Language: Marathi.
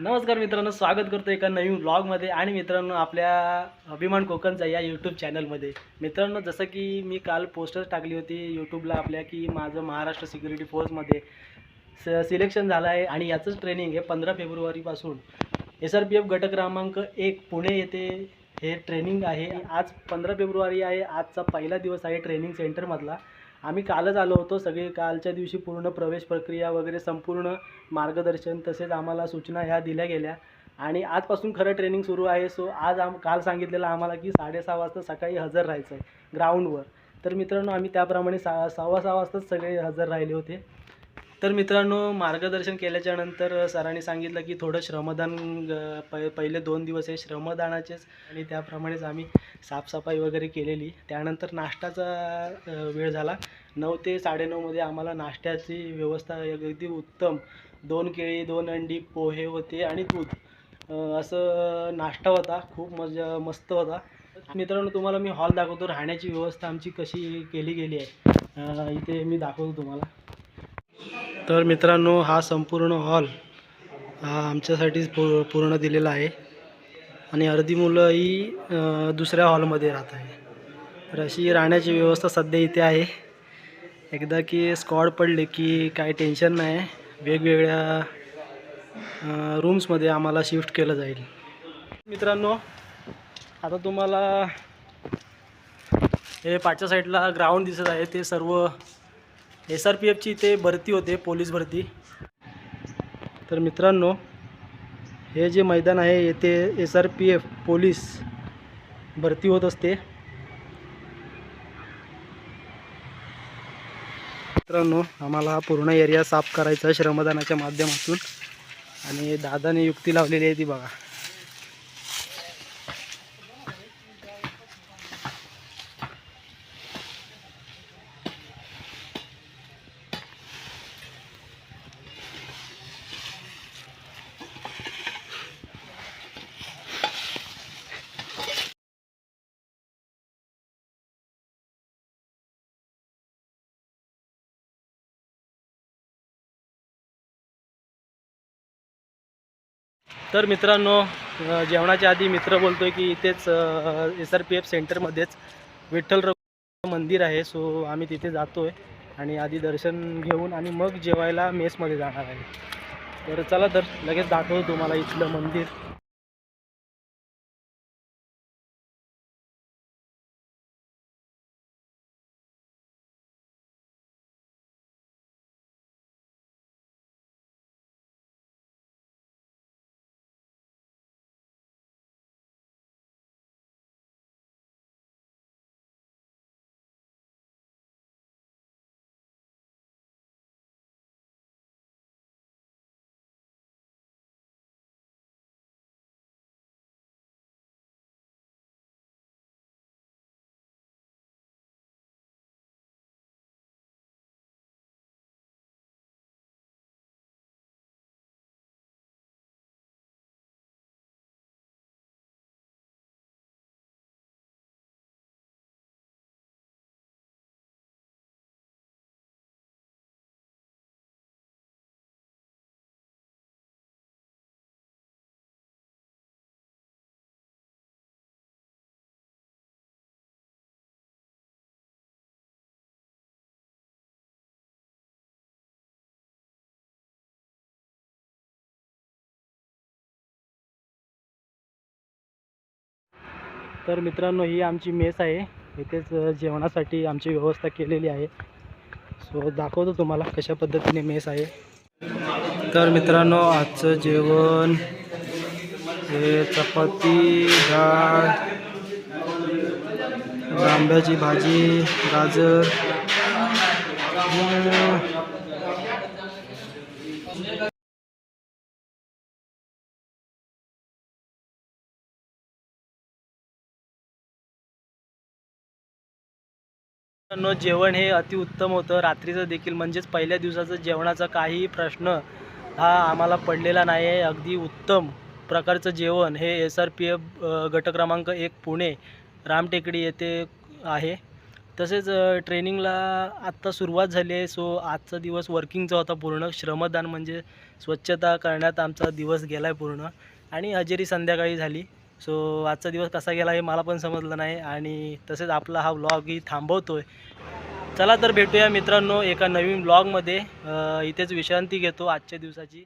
नमस्कार मित्रांनो स्वागत करतो एका नवीन ब्लॉगमध्ये आणि मित्रांनो आपल्या अभिमान कोकणचा या यूट्यूब चॅनलमध्ये मित्रांनो जसं की मी काल पोस्टर टाकली होती यूट्यूबला आपल्या की माझं महाराष्ट्र सिक्युरिटी फोर्समध्ये स सिलेक्शन झालं आहे आणि याचंच ट्रेनिंग हे पंधरा फेब्रुवारीपासून एस आर पी एफ गट क्रमांक एक पुणे येथे हे ट्रेनिंग आहे. आज पंधरा फेब्रुवारी आहे. आजचा पहिला दिवस आहे ट्रेनिंग सेंटरमधला आम्ही कालच आलो होतो. सगळे कालच्या दिवशी पूर्ण प्रवेश प्रक्रिया वगैरे संपूर्ण मार्गदर्शन तसेच आम्हाला सूचना ह्या दिल्या गेल्या. आणि आजपासून खरं ट्रेनिंग सुरू आहे. सो आज आम काल सांगितलेलं आम्हाला की साडेसहा वाजता सकाळी हजर राहायचं आहे ग्राउंडवर तर मित्रांनो आम्ही त्याप्रमाणे सा सव्वा सहा वाजताच सगळे हजर राहिले होते. तर मित्रांनो मार्गदर्शन केल्याच्यानंतर सरांनी सांगितलं की थोडं श्रमदान प पहिले दोन दिवस हे श्रमदानाचेच आणि त्याप्रमाणेच आम्ही साफसफाई वगैरे केलेली. त्यानंतर नाश्ताचा वेळ झाला. नऊ ते साडेनऊमध्ये आम्हाला नाश्त्याची व्यवस्था अगदी उत्तम. दोन केळी दोन अंडी पोहे होते आणि दूध. असं नाश्ता होता. खूप मजा मस्त होता. मित्रांनो तुम्हाला मी हॉल दाखवतो. राहण्याची व्यवस्था आमची कशी केली गेली आहे. इथे मी दाखवतो तुम्हाला. तर मित्रांनो हा संपूर्ण हॉल हा आमच्यासाठीच पू पूर्ण दिलेला आहे. आणि अर्धी मुलं ही दुसऱ्या हॉलमध्ये राहत आहे. तर अशी राहण्याची व्यवस्था सध्या इथे आहे. एकदा की स्कॉड पडले की काय टेन्शन नाही. वेगवेगळ्या रूम्समध्ये आम्हाला शिफ्ट केलं जाईल. मित्रांनो आता तुम्हाला हे पाठच्या साईडला ग्राउंड दिसत आहे. ते सर्व एस आर पी एफची इथे भरती होते पोलीस भरती. तर मित्रांनो हे जे मैदान आहे येथे S R P F police भरती होत असते. मित्रांनो आम्हाला हा पूर्ण एरिया साफ करायचा आहे श्रमदानाच्या माध्यमातून. आणि दादाने युक्ती लावलेली आहे ती बघा. तर मित्रांनो जेवणाच्या आधी मित्र बोलतो आहे की इथेच एस आर पी एफ सेंटरमध्येच विठ्ठल रघु मंदिर आहे. सो आम्ही तिथे जातो आहे आणि आधी दर्शन घेऊन आणि मग जेवायला मेसमध्ये जाणार आहे. तर चला तर लगेच दाखवतो तुम्हाला इथलं मंदिर. तर मित्रांनो ही आमची मेस आहे. इथेच जेवणासाठी आमची व्यवस्था केलेली आहे. सो दाखवतो तुम्हाला कशा पद्धतीने मेस आहे. तर मित्रांनो आजचं जेवण हे चपाती डाळ आंब्याची भाजी गाजर. मित्रांनो जेवण हे अतिउत्तम होतं. रात्रीचं देखील म्हणजेच पहिल्या दिवसाचं जेवणाचा काहीही प्रश्न हा आम्हाला पडलेला नाही आहे अगदी उत्तम प्रकारचं जेवण हे एस आर पी एफ गट क्रमांक एक पुणे रामटेकडी येथे आहे. तसेच ट्रेनिंगला आत्ता सुरुवात झाली आहे. सो आजचा दिवस वर्किंगचा होता पूर्ण. श्रमदान म्हणजे स्वच्छता करण्यात आमचा दिवस गेला आहे पूर्ण. आणि हजेरी संध्याकाळी झाली. सो आजचा दिवस कसा गेला हे मला पण समजलं नाही आणि तसेच आपला हा व्लॉगही थांबवतो आहे चला तर भेटूया मित्रांनो एका नवीन ब्लॉगमध्ये इथेच विश्रांती घेतो आजच्या दिवसाची.